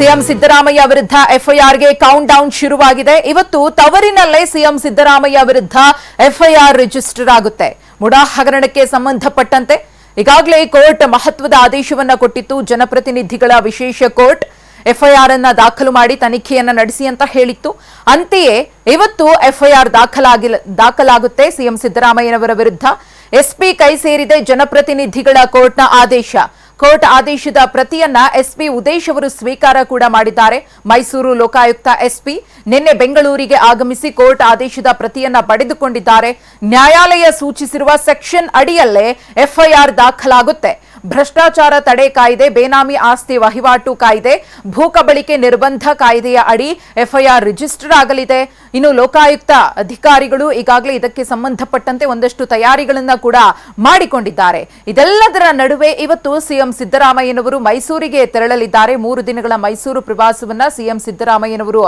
CM Siddaramaiah ವಿರುದ್ಧ ಎಫ್ಐಆರ್ಗೆ count down ಶುರುವಾಗಿದೆ. ಇವತ್ತು ತವರಿನಲ್ಲೇ ಸಿಎಂ ಸಿದ್ದರಾಮಯ್ಯ ವಿರುದ್ಧ ಎಫ್ಐಆರ್ ರಿಜಿಸ್ಟರ್ ಆಗುತ್ತೆ. ಮುಡಾ ಹಗರಣಕ್ಕೆ ಸಂಬಂಧಪಟ್ಟಂತೆ ಈಗಾಗಲೇ ಕೋರ್ಟ್ ಮಹತ್ವದ ಆದೇಶವನ್ನ ಕೊಟ್ಟಿತ್ತು. ಜನಪ್ರತಿನಿಧಿಗಳ ವಿಶೇಷ ಕೋರ್ಟ್ ಎಫ್ಐಆರ್ ಅನ್ನ ದಾಖಲು ಮಾಡಿ ತನಿಖೆಯನ್ನ ನಡೆಸಿ ಅಂತ ಹೇಳಿತ್ತು. ಅಂತೆಯೇ ಇವತ್ತು ಎಫ್ಐಆರ್ ದಾಖಲಾಗಿ ದಾಖಲಾಗುತ್ತೆ ಸಿಎಂ ಸಿದ್ದರಾಮಯ್ಯನವರ ವಿರುದ್ಧ. ಎಸ್ಪಿ ಕೈ ಸೇರಿದೆ ಜನಪ್ರತಿನಿಧಿಗಳ ಕೋರ್ಟ್ನ ಆದೇಶ. ಕೋರ್ಟ್ ಆದೇಶದ ಪ್ರತಿಯನ್ನ ಎಸ್ಪಿ ಉದೇಶ್ ಅವರು ಸ್ವೀಕಾರ ಕೂಡ ಮಾಡಿದ್ದಾರೆ. ಮೈಸೂರು ಲೋಕಾಯುಕ್ತ ಎಸ್ಪಿ ನಿನ್ನೆ ಬೆಂಗಳೂರಿಗೆ ಆಗಮಿಸಿ ಕೋರ್ಟ್ ಆದೇಶದ ಪ್ರತಿಯನ್ನ ಪಡೆದುಕೊಂಡಿದ್ದಾರೆ. ನ್ಯಾಯಾಲಯ ಸೂಚಿಸಿರುವ ಸೆಕ್ಷನ್ ಅಡಿಯಲ್ಲೇ ಎಫ್ಐಆರ್ ದಾಖಲಾಗುತ್ತೆ. ಭ್ರಷ್ಟಾಚಾರ ತಡೆ ಕಾಯ್ದೆ, ಬೇನಾಮಿ ಆಸ್ತಿ ವಹಿವಾಟು ಕಾಯ್ದೆ ಭೂಕಬಳಿಕೆ ನಿರ್ಬಂಧ ಕಾಯ್ದೆಯ ಅಡಿ ಎಫ್ಐಆರ್ ರಿಜಿಸ್ಟರ್ ಆಗಲಿದೆ. ಇನ್ನು ಲೋಕಾಯುಕ್ತ ಅಧಿಕಾರಿಗಳು ಈಗಾಗಲೇ ಇದಕ್ಕೆ ಸಂಬಂಧಪಟ್ಟಂತೆ ಒಂದಷ್ಟು ತಯಾರಿಗಳನ್ನ ಕೂಡ ಮಾಡಿಕೊಂಡಿದ್ದಾರೆ. ಇದೆಲ್ಲದರ ನಡುವೆ ಇವತ್ತು ಸಿಎಂ ಸಿದ್ದರಾಮಯ್ಯನವರು ಮೈಸೂರಿಗೆ ತೆರಳಲಿದ್ದಾರೆ. ಮೂರು ದಿನಗಳ ಮೈಸೂರು ಪ್ರವಾಸವನ್ನ ಸಿಎಂ ಸಿದ್ದರಾಮಯ್ಯನವರು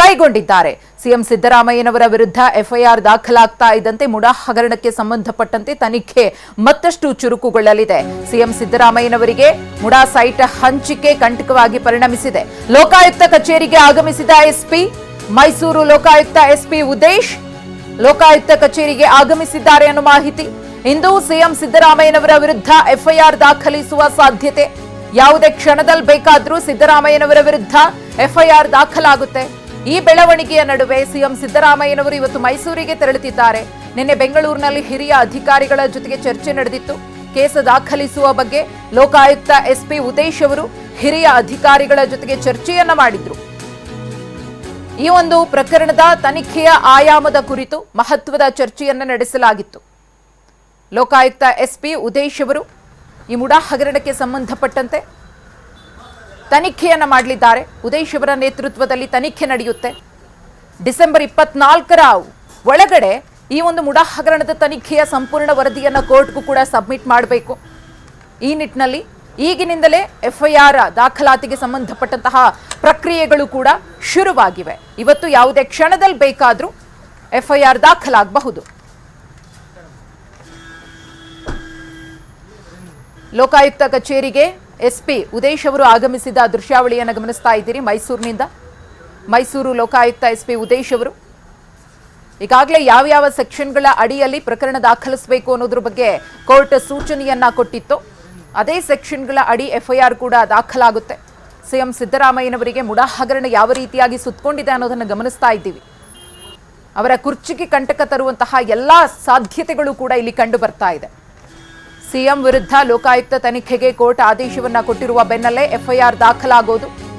ಕೈಗೊಂಡಿದ್ದಾರೆ. ಸಿಎಂ ಸಿದ್ದರಾಮಯ್ಯನವರ ವಿರುದ್ಧ ಎಫ್ಐಆರ್ ದಾಖಲಾಗ್ತಾ ಇದ್ದಂತೆ ಮುಡಾ ಹಗರಣಕ್ಕೆ ಸಂಬಂಧಪಟ್ಟಂತೆ ತನಿಖೆ ಮತ್ತಷ್ಟು ಚುರುಕುಗೊಳ್ಳಲಿದೆ. ಸಿಎಂ ಸಿದ್ದರಾಮಯ್ಯನವರಿಗೆ ಮುಡಾ ಸೈಟ್ ಹಂಚಿಕೆ ಕಂಟಕವಾಗಿ ಪರಿಣಮಿಸಿದೆ. ಲೋಕಾಯುಕ್ತ ಕಚೇರಿಗೆ ಆಗಮಿಸಿದ ಎಸ್ಪಿ, ಮೈಸೂರು ಲೋಕಾಯುಕ್ತ ಎಸ್ಪಿ ಉದೇಶ್ ಲೋಕಾಯುಕ್ತ ಕಚೇರಿಗೆ ಆಗಮಿಸಿದ್ದಾರೆ ಅನ್ನೋ ಮಾಹಿತಿ. ಇಂದು ಸಿಎಂ ಸಿದ್ದರಾಮಯ್ಯನವರ ವಿರುದ್ಧ ಎಫ್ಐಆರ್ ದಾಖಲಿಸುವ ಸಾಧ್ಯತೆ. ಯಾವುದೇ ಕ್ಷಣದಲ್ಲಿ ಬೇಕಾದರೂ ಸಿದ್ದರಾಮಯ್ಯನವರ ವಿರುದ್ಧ ಎಫ್ಐಆರ್ ದಾಖಲಾಗುತ್ತೆ. ಈ ಬೆಳವಣಿಗೆಯ ನಡುವೆ ಸಿಎಂ ಸಿದ್ದರಾಮಯ್ಯನವರು ಇವತ್ತು ಮೈಸೂರಿಗೆ ತೆರಳುತ್ತಿದ್ದಾರೆ. ನಿನ್ನೆ ಬೆಂಗಳೂರಿನಲ್ಲಿ ಹಿರಿಯ ಅಧಿಕಾರಿಗಳ ಜೊತೆಗೆ ಚರ್ಚೆ ನಡೆದಿತ್ತು. ಕೇಸ ದಾಖಲಿಸುವ ಬಗ್ಗೆ ಲೋಕಾಯುಕ್ತ ಎಸ್ಪಿ ಉದೇಶ್ ಅವರು ಹಿರಿಯ ಅಧಿಕಾರಿಗಳ ಜೊತೆಗೆ ಚರ್ಚೆಯನ್ನ ಮಾಡಿದ್ರು. ಈ ಒಂದು ಪ್ರಕರಣದ ತನಿಖೆಯ ಆಯಾಮದ ಕುರಿತು ಮಹತ್ವದ ಚರ್ಚೆಯನ್ನ ನಡೆಸಲಾಗಿತ್ತು. ಲೋಕಾಯುಕ್ತ ಎಸ್ಪಿ ಉದೇಶ್ ಅವರು ಈ ಮುಡಾ ಹಗರಣಕ್ಕೆ ಸಂಬಂಧಪಟ್ಟಂತೆ ತನಿಖೆಯನ್ನು ಮಾಡಲಿದ್ದಾರೆ. ಉದೇಶ್ ಅವರ ನೇತೃತ್ವದಲ್ಲಿ ತನಿಖೆ ನಡೆಯುತ್ತೆ. ಡಿಸೆಂಬರ್ ಇಪ್ಪತ್ನಾಲ್ಕರ ಒಳಗಡೆ ಈ ಒಂದು ಮುಡಾ ಹಗರಣದ ತನಿಖೆಯ ಸಂಪೂರ್ಣ ವರದಿಯನ್ನು ಕೋರ್ಟ್ಗೂ ಕೂಡ ಸಬ್ಮಿಟ್ ಮಾಡಬೇಕು. ಈ ನಿಟ್ಟಿನಲ್ಲಿ ಈಗಿನಿಂದಲೇ ಎಫ್ಐಆರ್ ದಾಖಲಾತಿಗೆ ಸಂಬಂಧಪಟ್ಟಂತಹ ಪ್ರಕ್ರಿಯೆಗಳು ಕೂಡ ಶುರುವಾಗಿವೆ. ಇವತ್ತು ಯಾವುದೇ ಕ್ಷಣದಲ್ಲಿ ಬೇಕಾದರೂ ಎಫ್ಐಆರ್ ದಾಖಲಾಗಬಹುದು. ಲೋಕಾಯುಕ್ತ ಕಚೇರಿಗೆ ಎಸ್ಪಿ ಉದೇಶ್ ಅವರು ಆಗಮಿಸಿದ ದೃಶ್ಯಾವಳಿಯನ್ನು ಗಮನಿಸ್ತಾ ಇದ್ದೀರಿ ಮೈಸೂರಿನಿಂದ. ಮೈಸೂರು ಲೋಕಾಯುಕ್ತ ಎಸ್ಪಿ ಉದೇಶ್ ಅವರು. ಈಗಾಗಲೇ ಯಾವ ಯಾವ ಸೆಕ್ಷನ್ಗಳ ಅಡಿಯಲ್ಲಿ ಪ್ರಕರಣ ದಾಖಲಿಸಬೇಕು ಅನ್ನೋದ್ರ ಬಗ್ಗೆ ಕೋರ್ಟ್ ಸೂಚನೆಯನ್ನ ಕೊಟ್ಟಿತ್ತು. ಅದೇ ಸೆಕ್ಷನ್ಗಳ ಅಡಿ ಎಫ್ಐಆರ್ ಕೂಡ ದಾಖಲಾಗುತ್ತೆ. ಸಿಎಂ ಸಿದ್ದರಾಮಯ್ಯನವರಿಗೆ ಮುಡಾ ಹಗರಣ ಯಾವ ರೀತಿಯಾಗಿ ಸುತ್ತಕೊಂಡಿದೆ ಅನ್ನೋದನ್ನು ಗಮನಿಸ್ತಾ ಇದ್ದೀವಿ. ಅವರ ಕುರ್ಚಿಗೆ ಕಂಟಕ ತರುವಂತಹ ಎಲ್ಲ ಸಾಧ್ಯತೆಗಳು ಕೂಡ ಇಲ್ಲಿ ಕಂಡು ಬರ್ತಾ ಇದೆ. ಸಿಎಂ ವಿರುದ್ಧ ಲೋಕಾಯುಕ್ತ ತನಿಖೆಗೆ ಕೋರ್ಟ್ ಆದೇಶವನ್ನ ಕೊಟ್ಟಿರುವ ಬೆನ್ನಲ್ಲೇ ಎಫ್ಐಆರ್ ದಾಖಲಾಗೋದು.